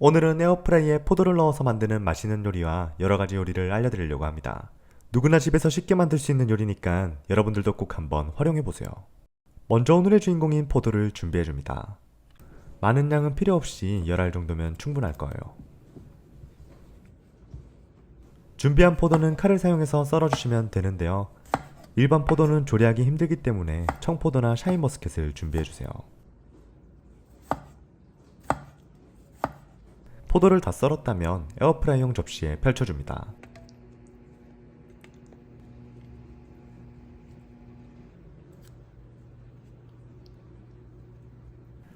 오늘은 에어프라이에 포도를 넣어서 만드는 맛있는 요리와 여러가지 요리를 알려드리려고 합니다. 누구나 집에서 쉽게 만들 수 있는 요리니까 여러분들도 꼭 한번 활용해보세요. 먼저 오늘의 주인공인 포도를 준비해줍니다. 많은 양은 필요 없이 열알 정도면 충분할 거예요. 준비한 포도는 칼을 사용해서 썰어주시면 되는데요. 일반 포도는 조리하기 힘들기 때문에 청포도나 샤인머스켓을 준비해주세요. 포도를 다 썰었다면 에어프라이용 접시에 펼쳐줍니다.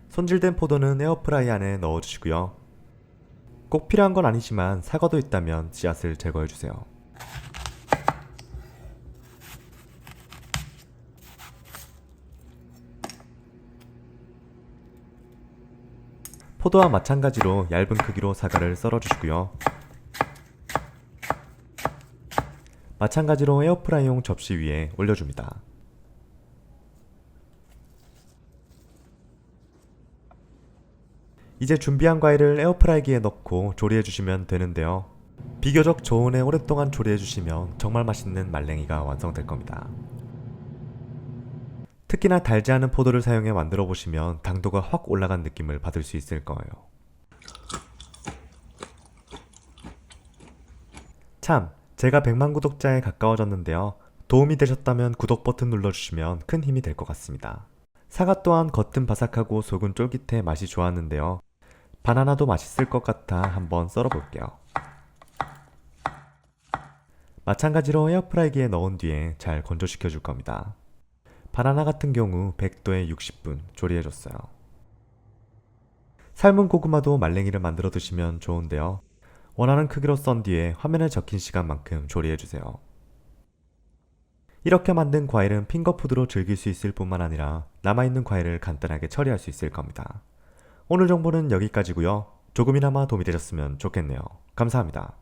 손질된 포도는 에어프라이 안에 넣어주시고요. 꼭 필요한 건 아니지만 사과도 있다면 씨앗을 제거해주세요. 포도와 마찬가지로 얇은 크기로 사과를 썰어주시고요. 마찬가지로 에어프라이용 접시 위에 올려줍니다. 이제 준비한 과일을 에어프라이기에 넣고 조리해주시면 되는데요. 비교적 저온에 오랫동안 조리해주시면 정말 맛있는 말랭이가 완성될 겁니다. 특히나 달지 않은 포도를 사용해 만들어 보시면 당도가 확 올라간 느낌을 받을 수 있을 거예요. 참, 제가 100만 구독자에 가까워졌는데요. 도움이 되셨다면 구독 버튼 눌러주시면 큰 힘이 될 것 같습니다. 사과 또한 겉은 바삭하고 속은 쫄깃해 맛이 좋았는데요. 바나나도 맛있을 것 같아 한번 썰어 볼게요. 마찬가지로 에어프라이기에 넣은 뒤에 잘 건조시켜 줄 겁니다. 바나나 같은 경우 100도에 60분 조리해줬어요. 삶은 고구마도 말랭이를 만들어 드시면 좋은데요. 원하는 크기로 썬 뒤에 화면에 적힌 시간만큼 조리해주세요. 이렇게 만든 과일은 핑거푸드로 즐길 수 있을 뿐만 아니라 남아있는 과일을 간단하게 처리할 수 있을 겁니다. 오늘 정보는 여기까지고요. 조금이나마 도움이 되셨으면 좋겠네요. 감사합니다.